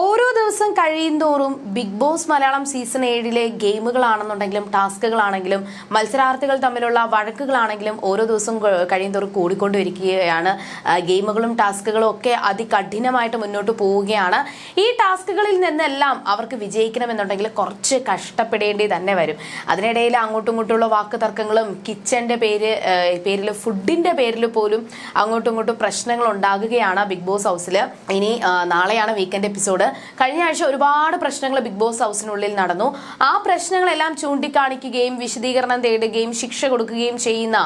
ഓരോ ദിവസം കഴിയുന്തോറും ബിഗ് ബോസ് മലയാളം സീസൺ ഏഴിലെ ഗെയിമുകളാണെന്നുണ്ടെങ്കിലും ടാസ്കുകളാണെങ്കിലും മത്സരാർത്ഥികൾ തമ്മിലുള്ള വഴക്കുകളാണെങ്കിലും ഓരോ ദിവസം കഴിയുന്തോറും കൂടിക്കൊണ്ടിരിക്കുകയാണ്. ഗെയിമുകളും ടാസ്കുകളും ഒക്കെ അതികഠിനമായിട്ട് മുന്നോട്ട് പോവുകയാണ്. ഈ ടാസ്കുകളിൽ നിന്നെല്ലാം അവർക്ക് വിജയിക്കണമെന്നുണ്ടെങ്കിൽ കുറച്ച് കഷ്ടപ്പെടേണ്ടി തന്നെ വരും. അതിനിടയിൽ അങ്ങോട്ടും ഇങ്ങോട്ടുമുള്ള വാക്ക് തർക്കങ്ങളും കിച്ചന്റെ പേര് പേരിൽ ഫുഡിന്റെ പേരിൽ പോലും അങ്ങോട്ടും ഇങ്ങോട്ടും പ്രശ്നങ്ങൾ ഉണ്ടാകുകയാണ് ബിഗ് ബോസ് ഹൗസിൽ ഇനി നാളെയാണ് വീക്കെൻഡ് എപ്പിസോഡ്. കഴിഞ്ഞ ആഴ്ച ഒരുപാട് പ്രശ്നങ്ങൾ ബിഗ് ബോസ് ഹൗസിനുള്ളിൽ നടന്നു. ആ പ്രശ്നങ്ങളെല്ലാം ചൂണ്ടിക്കാണിക്കുകയും വിശദീകരണം തേടുകയും ശിക്ഷ കൊടുക്കുകയും ചെയ്യുന്ന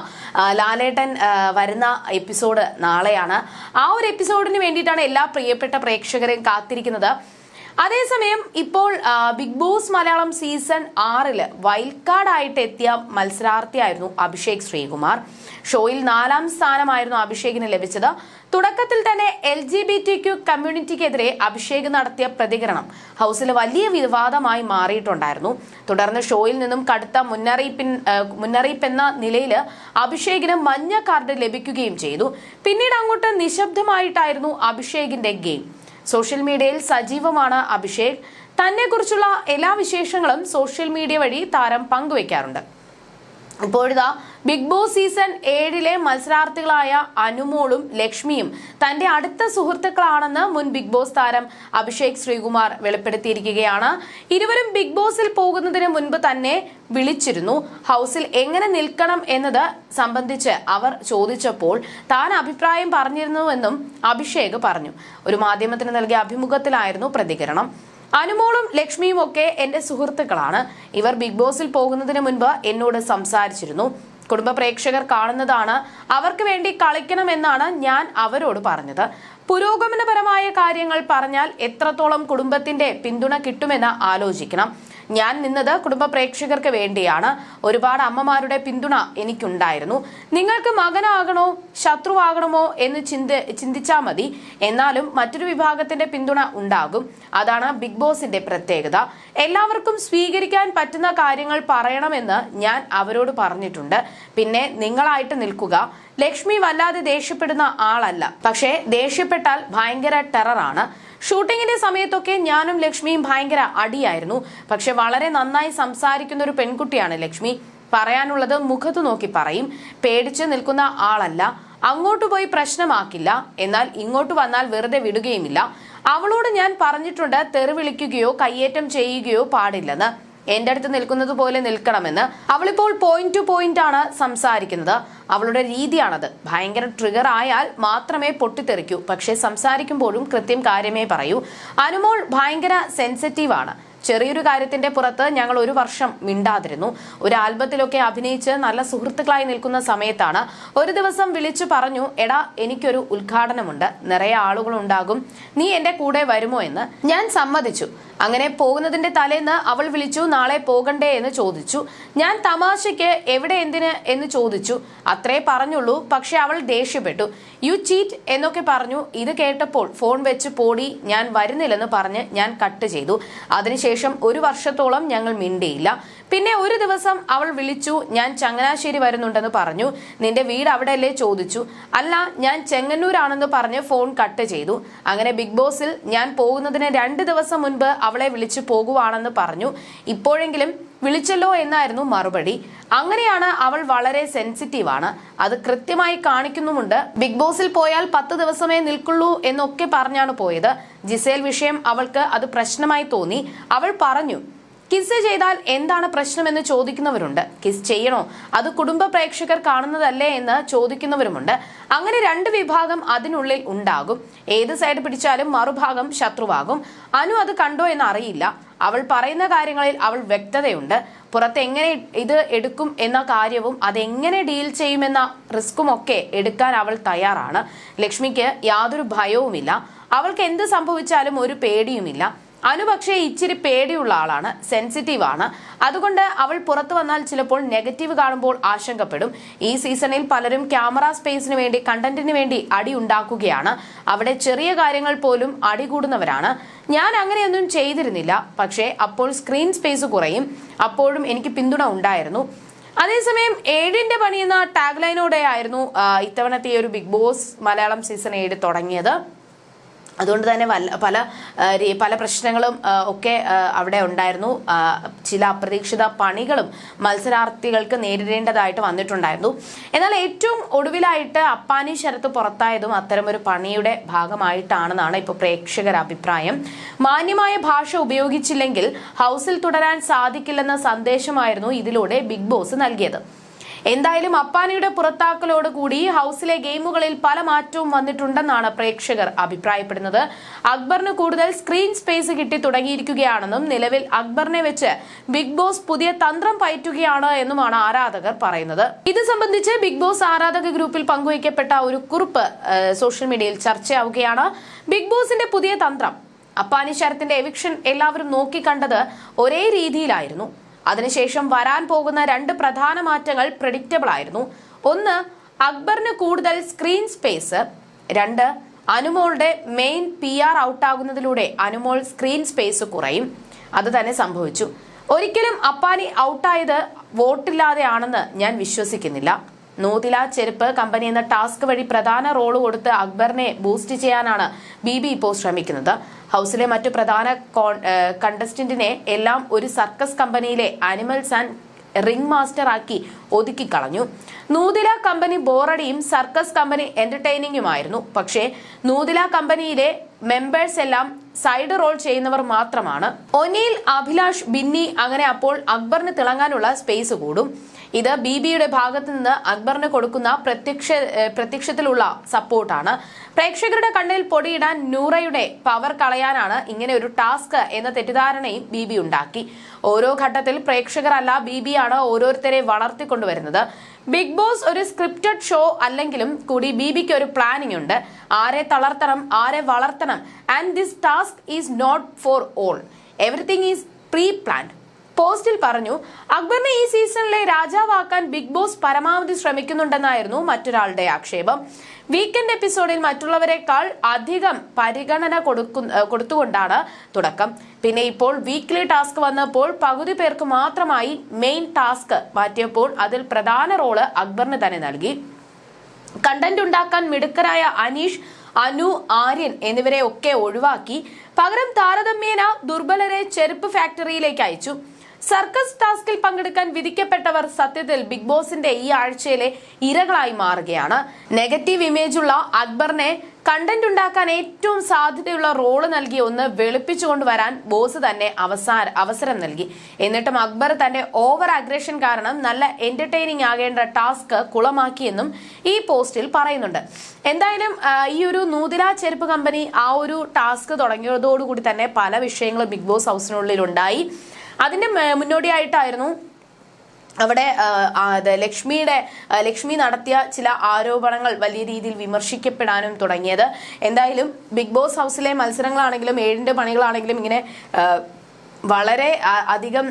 ലാലേട്ടൻ വരുന്ന എപ്പിസോഡ് നാളെയാണ്. ആ ഒരു എപ്പിസോഡിന് വേണ്ടിയിട്ടാണ് എല്ലാ പ്രിയപ്പെട്ട പ്രേക്ഷകരെയും കാത്തിരിക്കുന്നത്. അതേസമയം ഇപ്പോൾ ബിഗ് ബോസ് മലയാളം സീസൺ ആറിൽ വൈൽഡ് കാർഡായിട്ട് എത്തിയ മത്സരാർത്ഥിയായിരുന്നു അഭിഷേക് ശ്രീകുമാർ. ഷോയിൽ നാലാം സ്ഥാനമായിരുന്നു അഭിഷേകിന് ലഭിച്ചത്. തുടക്കത്തിൽ തന്നെ L G B T Q കമ്മ്യൂണിറ്റിക്കെതിരെ Abhishek നടത്തിയ പ്രതികരണം ഹൗസിൽ വലിയ വിവാദമായി മാറിയിട്ടുണ്ടായിരുന്നു. തുടർന്ന് ഷോയിൽ നിന്നും കടുത്ത മുന്നറിയിപ്പിൻ മുന്നറിയിപ്പെന്ന നിലയിൽ അഭിഷേകിന് മഞ്ഞ കാർഡ് ലഭിക്കുകയും ചെയ്തു. പിന്നീട് അങ്ങോട്ട് നിശബ്ദമായിട്ടായിരുന്നു അഭിഷേകിന്റെ ഗെയിം. സോഷ്യൽ മീഡിയയിൽ സജീവമാണ് അഭിഷേക്. തന്നെക്കുറിച്ചുള്ള എല്ലാ വിശേഷങ്ങളും സോഷ്യൽ മീഡിയ വഴി താരം പങ്കുവെക്കാറുണ്ട് ഇപ്പോഴിതാ ബിഗ് ബോസ് സീസൺ ഏഴിലെ മത്സരാർത്ഥികളായ അനുമോളും ലക്ഷ്മിയും തന്റെ അടുത്ത സുഹൃത്തുക്കളാണെന്ന് മുൻ ബിഗ് ബോസ് താരം അഭിഷേക് ശ്രീകുമാർ വെളിപ്പെടുത്തിയിരിക്കുകയാണ്. ഇരുവരും ബിഗ് ബോസിൽ പോകുന്നതിന് മുൻപ് തന്നെ വിളിച്ചിരുന്നു. ഹൗസിൽ എങ്ങനെ നിൽക്കണം എന്നത് സംബന്ധിച്ച് അവർ ചോദിച്ചപ്പോൾ താൻ അഭിപ്രായം പറഞ്ഞിരുന്നുവെന്നും അഭിഷേക് പറഞ്ഞു. ഒരു മാധ്യമത്തിന് നൽകിയ അഭിമുഖത്തിലായിരുന്നു പ്രതികരണം. അനുമോളും ലക്ഷ്മിയും ഒക്കെ എന്റെ സുഹൃത്തുക്കളാണ്. ഇവർ ബിഗ് ബോസിൽ പോകുന്നതിന് മുൻപ് എന്നോട് സംസാരിച്ചിരുന്നു. കുടുംബ പ്രേക്ഷകർ കാണുന്നതാണ് അവർക്ക് വേണ്ടി കളിക്കണമെന്നാണ് ഞാൻ അവരോട് പറഞ്ഞത്. പുരോഗമനപരമായ കാര്യങ്ങൾ പറഞ്ഞാൽ എത്രത്തോളം കുടുംബത്തിന്റെ പിന്തുണ കിട്ടുമെന്ന് ആലോചിക്കണം. ഞാൻ നിന്നത് കുടുംബ പ്രേക്ഷകർക്ക് വേണ്ടിയാണ്. ഒരുപാട് അമ്മമാരുടെ പിന്തുണ എനിക്കുണ്ടായിരുന്നു. നിങ്ങൾക്ക് മകനാകണോ ശത്രുവാകണമോ എന്ന് ചിന്ത ചിന്തിച്ചാൽ മതി. എന്നാലും മറ്റൊരു വിഭാഗത്തിന്റെ പിന്തുണ ഉണ്ടാകും. അതാണ് ബിഗ് ബോസിന്റെ പ്രത്യേകത. എല്ലാവർക്കും സ്വീകരിക്കാൻ പറ്റുന്ന കാര്യങ്ങൾ പറയണമെന്ന് ഞാൻ അവരോട് പറഞ്ഞിട്ടുണ്ട്. പിന്നെ നിങ്ങളായിട്ട് നിൽക്കുക. ലക്ഷ്മി വല്ലാതെ ദേഷ്യപ്പെടുന്ന ആളല്ല. പക്ഷേ ദേഷ്യപ്പെട്ടാൽ ഭയങ്കര ടെററാണ് ഷൂട്ടിങ്ങിന്റെ സമയത്തൊക്കെ ഞാനും ലക്ഷ്മിയും ഭയങ്കര അടിയായിരുന്നു. പക്ഷെ വളരെ നന്നായി സംസാരിക്കുന്ന ഒരു പെൺകുട്ടിയാണ് ലക്ഷ്മി. പറയാനുള്ളത് മുഖത്ത് നോക്കി പറയും. പേടിച്ച് നിൽക്കുന്ന ആളല്ല. അങ്ങോട്ട് പോയി പ്രശ്നമാക്കില്ല. എന്നാൽ ഇങ്ങോട്ട് വന്നാൽ വെറുതെ വിടുകയുമില്ല. അവളോട് ഞാൻ പറഞ്ഞിട്ടുണ്ട് തെറി വിളിക്കുകയോ കയ്യേറ്റം ചെയ്യുകയോ പാടില്ലെന്ന്. എന്റെ അടുത്ത് നിൽക്കുന്നത് പോലെ നിൽക്കണമെന്ന് അവളിപ്പോൾ പോയിന്റ് ടു പോയിന്റ് ആണ് സംസാരിക്കുന്നത്. അവളുടെ രീതിയാണത്. ഭയങ്കര ട്രിഗർ ആയാൽ മാത്രമേ പൊട്ടിത്തെറിക്കൂ. പക്ഷേ സംസാരിക്കുമ്പോഴും കൃത്യം കാര്യമേ പറയൂ. അനുമോൾ ഭയങ്കര സെൻസിറ്റീവ് ആണ്. ചെറിയൊരു കാര്യത്തിന്റെ പുറത്ത് ഞങ്ങൾ ഒരു വർഷം മിണ്ടാതിരുന്നു. ഒരു ആൽബത്തിലൊക്കെ അഭിനയിച്ച് നല്ല സുഹൃത്തുക്കളായി നിൽക്കുന്ന സമയത്താണ് ഒരു ദിവസം വിളിച്ചു പറഞ്ഞു എടാ എനിക്കൊരു ഉദ്ഘാടനമുണ്ട്. നിറയെ ആളുകൾ ഉണ്ടാകും നീ എന്റെ കൂടെ വരുമോ എന്ന്? ഞാൻ സമ്മതിച്ചു. അങ്ങനെ പോകുന്നതിന്റെ തലേന്ന് അവൾ വിളിച്ചു നാളെ പോകണ്ടേ? എന്ന് ചോദിച്ചു. ഞാൻ തമാശയ്ക്ക് എവിടെ എന്തിന്? എന്ന് ചോദിച്ചു. അത്രേ പറഞ്ഞുള്ളൂ. പക്ഷെ അവൾ ദേഷ്യപ്പെട്ടു. You cheat? എന്നൊക്കെ പറഞ്ഞു. ഇത് കേട്ടപ്പോൾ ഫോൺ വെച്ച് പോടി ഞാൻ വരുന്നില്ലെന്ന് പറഞ്ഞ് ഞാൻ കട്ട് ചെയ്തു. അതിനുശേഷം ഒരു വർഷത്തോളം ഞങ്ങൾ മിണ്ടിയില്ല. പിന്നെ ഒരു ദിവസം അവൾ വിളിച്ചു ഞാൻ ചങ്ങനാശ്ശേരി വരുന്നുണ്ടെന്ന് പറഞ്ഞു. നിന്റെ വീട് അവിടെയല്ലേ? ചോദിച്ചു. അല്ല ഞാൻ ചെങ്ങന്നൂരാണെന്ന് പറഞ്ഞ് ഫോൺ കട്ട് ചെയ്തു. അങ്ങനെ ബിഗ് ബോസിൽ ഞാൻ പോകുന്നതിന് രണ്ട് ദിവസം മുൻപ് അവളെ വിളിച്ചു പോകുവാണെന്ന് പറഞ്ഞു. ഇപ്പോഴെങ്കിലും വിളിച്ചല്ലോ എന്നായിരുന്നു മറുപടി. അങ്ങനെയാണ് അവൾ വളരെ സെൻസിറ്റീവ് ആണ്. അത് കൃത്യമായി കാണിക്കുന്നുമുണ്ട്. ബിഗ് ബോസിൽ പോയാൽ പത്ത് ദിവസമേ നിൽക്കുള്ളൂ എന്നൊക്കെ പറഞ്ഞാണ് പോയത്. ജിസേൽ വിഷയം അവൾക്ക് അത് പ്രശ്നമായി തോന്നി. അവൾ പറഞ്ഞു കിസ് ചെയ്താൽ എന്താണ് പ്രശ്നമെന്ന് ചോദിക്കുന്നവരുണ്ട്. കിസ് ചെയ്യണോ? അത് കുടുംബ പ്രേക്ഷകർ കാണുന്നതല്ലേ എന്ന് ചോദിക്കുന്നവരുമുണ്ട്. അങ്ങനെ രണ്ട് വിഭാഗം അതിനുള്ളിൽ ഉണ്ടാകും. ഏത് സൈഡ് പിടിച്ചാലും മറുഭാഗം ശത്രുവാകും. അനു അത് കണ്ടോ എന്ന് അറിയില്ല. അവൾ പറയുന്ന കാര്യങ്ങളിൽ അവൾ വ്യക്തതയുണ്ട്. പുറത്ത് എങ്ങനെ ഇത് എടുക്കും എന്ന കാര്യവും അതെങ്ങനെ ഡീൽ ചെയ്യുമെന്ന റിസ്കുമൊക്കെ എടുക്കാൻ അവൾ തയ്യാറാണ്. ലക്ഷ്മിക്ക് യാതൊരു ഭയവുമില്ല. അവൾക്ക് എന്ത് സംഭവിച്ചാലും ഒരു പേടിയുമില്ല. അനു പക്ഷേ ഇച്ചിരി പേടിയുള്ള ആളാണ് സെൻസിറ്റീവ് ആണ്. അതുകൊണ്ട് അവൾ പുറത്തു വന്നാൽ ചിലപ്പോൾ നെഗറ്റീവ് കാണുമ്പോൾ ആശങ്കപ്പെടും. ഈ സീസണിൽ പലരും ക്യാമറ സ്പേസിന് വേണ്ടി കണ്ടന്റിന് വേണ്ടി അടി ഉണ്ടാക്കുകയാണ്. അവിടെ ചെറിയ കാര്യങ്ങൾ പോലും അടി കൂടുന്നവരാണ്. ഞാൻ അങ്ങനെയൊന്നും ചെയ്തിരുന്നില്ല പക്ഷേ അപ്പോൾ സ്ക്രീൻ സ്പേസ് കുറയും. അപ്പോഴും എനിക്ക് പിന്തുണ ഉണ്ടായിരുന്നു. അതേസമയം ഏഴിന്റെ പണി എന്ന ടാഗ് ലൈനോടെ ആയിരുന്നു ഇത്തവണത്തെ ഒരു ബിഗ് ബോസ് മലയാളം സീസൺ ഏഴ് തുടങ്ങിയത്. അതുകൊണ്ട് തന്നെ വല്ല പല പല പ്രശ്നങ്ങളും ഒക്കെ അവിടെ ഉണ്ടായിരുന്നു. ചില അപ്രതീക്ഷിത പണികളും മത്സരാർത്ഥികൾക്ക് നേരിടേണ്ടതായിട്ട് വന്നിട്ടുണ്ടായിരുന്നു. എന്നാൽ ഏറ്റവും ഒടുവിലായിട്ട് അപ്പാനി ശരത്ത് പുറത്തായതും അത്തരമൊരു പണിയുടെ ഭാഗമായിട്ടാണെന്നാണ് ഇപ്പോൾ പ്രേക്ഷകർ അഭിപ്രായം. മാന്യമായ ഭാഷ ഉപയോഗിച്ചില്ലെങ്കിൽ ഹൗസിൽ തുടരാൻ സാധിക്കില്ലെന്ന സന്ദേശമായിരുന്നു ഇതിലൂടെ ബിഗ് ബോസ് നൽകിയത്. എന്തായാലും അപ്പാനിയുടെ പുറത്താക്കലോട് കൂടി ഹൗസിലെ ഗെയിമുകളിൽ പല മാറ്റവും വന്നിട്ടുണ്ടെന്നാണ് പ്രേക്ഷകർ അഭിപ്രായപ്പെടുന്നത്. അക്ബറിന് കൂടുതൽ സ്ക്രീൻ സ്പേസ് കിട്ടി തുടങ്ങിയിരിക്കുകയാണെന്നും നിലവിൽ അക്ബറിനെ വെച്ച് ബിഗ് ബോസ് പുതിയ തന്ത്രം പയറ്റുകയാണ് എന്നുമാണ് ആരാധകർ പറയുന്നത്. ഇത് സംബന്ധിച്ച് ബിഗ് ബോസ് ആരാധക ഗ്രൂപ്പിൽ പങ്കുവയ്ക്കപ്പെട്ട ഒരു കുറിപ്പ് സോഷ്യൽ മീഡിയയിൽ ചർച്ചയാവുകയാണ്. ബിഗ് ബോസിന്റെ പുതിയ തന്ത്രം അപ്പാനി ശരത്തിന്റെ എവിക്ഷൻ എല്ലാവരും നോക്കിക്കണ്ടത് ഒരേ രീതിയിലായിരുന്നു. അതിനുശേഷം വരാൻ പോകുന്ന രണ്ട് പ്രധാന മാറ്റങ്ങൾ പ്രഡിക്റ്റബിൾ ആയിരുന്നു. ഒന്ന് അക്ബറിന് കൂടുതൽ സ്ക്രീൻ സ്പേസ് രണ്ട് അനുമോളുടെ മെയിൻ പി ആർ ഔട്ടാകുന്നതിലൂടെ അനുമോൾ സ്ക്രീൻ സ്പേസ് കുറയും. അത് തന്നെ സംഭവിച്ചു. ഒരിക്കലും അപ്പാനി ഔട്ടായത് വോട്ടില്ലാതെയാണെന്ന് ഞാൻ വിശ്വസിക്കുന്നില്ല. നൂതില ചെരുപ്പ് കമ്പനി എന്ന ടാസ്ക് വഴി പ്രധാന റോൾ കൊടുത്ത് അക്ബറിനെ ബൂസ്റ്റ് ചെയ്യാനാണ് ബി ബി ഇപ്പോൾ ശ്രമിക്കുന്നത്. ഹൗസിലെ മറ്റു പ്രധാന കണ്ടസ്റ്റന്റിനെ എല്ലാം ഒരു സർക്കസ് കമ്പനിയിലെ ആനിമൽസ് ആൻഡ് റിംഗ് മാസ്റ്റർ ആക്കി ഒതുക്കി കളഞ്ഞു. നൂതില കമ്പനി ബോറടിയും സർക്കസ് കമ്പനി എന്റർടൈനിങ്ങുമായിരുന്നു പക്ഷേ നൂതില കമ്പനിയിലെ മെമ്പേഴ്സ് എല്ലാം സൈഡ് റോൾ ചെയ്യുന്നവർ മാത്രമാണ്. ഒനീൽ അഭിലാഷ് ബിന്നി അങ്ങനെ അപ്പോൾ അക്ബറിന് തിളങ്ങാനുള്ള സ്പേസ് കൂടും. ഇത് ബി ബിയുടെ ഭാഗത്ത് നിന്ന് അക്ബറിന് കൊടുക്കുന്ന പ്രത്യക്ഷ പ്രത്യക്ഷത്തിലുള്ള സപ്പോർട്ടാണ്. പ്രേക്ഷകരുടെ കണ്ണിൽ പൊടിയിടാൻ നൂറയുടെ പവർ കളയാനാണ് ഇങ്ങനെ ഒരു ടാസ്ക് എന്ന തെറ്റിദ്ധാരണയും ബി ബി ഉണ്ടാക്കി. ഓരോ ഘട്ടത്തിൽ പ്രേക്ഷകരല്ല ബി ബി ആണ് ഓരോരുത്തരെ വളർത്തിക്കൊണ്ടുവരുന്നത്. ബിഗ് ബോസ് ഒരു സ്ക്രിപ്റ്റഡ് ഷോ അല്ലെങ്കിലും കൂടി ബി ബിക്ക് ഒരു പ്ലാനിംഗ് ഉണ്ട്. ആരെ തളർത്തണം ആരെ വളർത്തണം. And this task is not for all everything is pre planned പോസ്റ്റിൽ പറഞ്ഞു അക്ബറിനെ ഈ സീസണിലെ രാജാവാക്കാൻ ബിഗ് ബോസ് പരമാവധി ശ്രമിക്കുന്നുണ്ടെന്നായിരുന്നു മറ്റൊരാളുടെ ആക്ഷേപം. വീക്കെൻഡ് എപ്പിസോഡിൽ മറ്റുള്ളവരെക്കാൾ അധികം പരിഗണന കൊടുക്കു കൊടുത്തുകൊണ്ടാണ് തുടക്കം. പിന്നെ ഇപ്പോൾ വീക്ക്ലി ടാസ്ക് വന്നപ്പോൾ പകുതി പേർക്ക് മാത്രമായി മെയിൻ ടാസ്ക് മാറ്റിയപ്പോൾ അതിൽ പ്രധാന റോൾ അക്ബറിന് തന്നെ നൽകി. കണ്ടന്റ് ഉണ്ടാക്കാൻ മിടുക്കരായ അനീഷ് അനു ആര്യൻ എന്നിവരെ ഒക്കെ ഒഴിവാക്കി. പകരം താരതമ്യേന ദുർബലരെ ചെരുപ്പ് ഫാക്ടറിയിലേക്ക് അയച്ചു. സർക്കസ് ടാസ്കിൽ പങ്കെടുക്കാൻ വിധിക്കപ്പെട്ടവർ സത്യത്തിൽ ബിഗ് ബോസിന്റെ ഈ ആഴ്ചയിലെ ഇരകളായി മാറുകയാണ്. നെഗറ്റീവ് ഇമേജ് ഉള്ള അക്ബറിനെ കണ്ടന്റ് ഉണ്ടാക്കാൻ ഏറ്റവും സാധ്യതയുള്ള റോൾ നൽകി ഒന്ന് വെളുപ്പിച്ചുകൊണ്ട് വരാൻ ബോസ് തന്നെ അവസാന അവസരം നൽകി. എന്നിട്ടും അക്ബർ തന്റെ ഓവർ അഗ്രഷൻ കാരണം നല്ല എന്റർടൈനിങ് ആകേണ്ട ടാസ്ക് കുളമാക്കിയെന്നും ഈ പോസ്റ്റിൽ പറയുന്നുണ്ട്. എന്തായാലും ഈ ഒരു നൂതില ചെരുപ്പ് കമ്പനി ആ ഒരു ടാസ്ക് തുടങ്ങിയതോടുകൂടി തന്നെ പല വിഷയങ്ങളും ബിഗ് ബോസ് ഹൗസിനുള്ളിൽ ഉണ്ടായി. അതിന്റെ മുന്നോടിയായിട്ടായിരുന്നു അവിടെ ലക്ഷ്മിയുടെ ലക്ഷ്മി നടത്തിയ ചില ആരോപണങ്ങൾ വലിയ രീതിയിൽ വിമർശിക്കപ്പെടാനും തുടങ്ങിയത്. എന്തായാലും ബിഗ് ബോസ് ഹൗസിലെ മത്സരങ്ങളാണെങ്കിലും ഏഴിന്റെ പണികളാണെങ്കിലും ഇങ്ങനെ വളരെ അധികം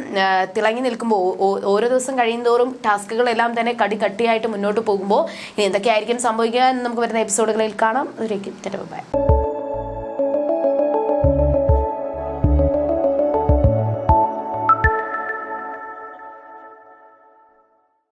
തിളങ്ങി നിൽക്കുമ്പോൾ ഓരോ ദിവസം കഴിയുന്തോറും ടാസ്കുകളെല്ലാം തന്നെ കടി കട്ടിയായിട്ട് മുന്നോട്ട് പോകുമ്പോൾ ഇനി എന്തൊക്കെയായിരിക്കും സംഭവിക്കുക എന്ന് നമുക്ക് വരുന്ന എപ്പിസോഡുകളിൽ കാണാം. ഒരു ബൈ.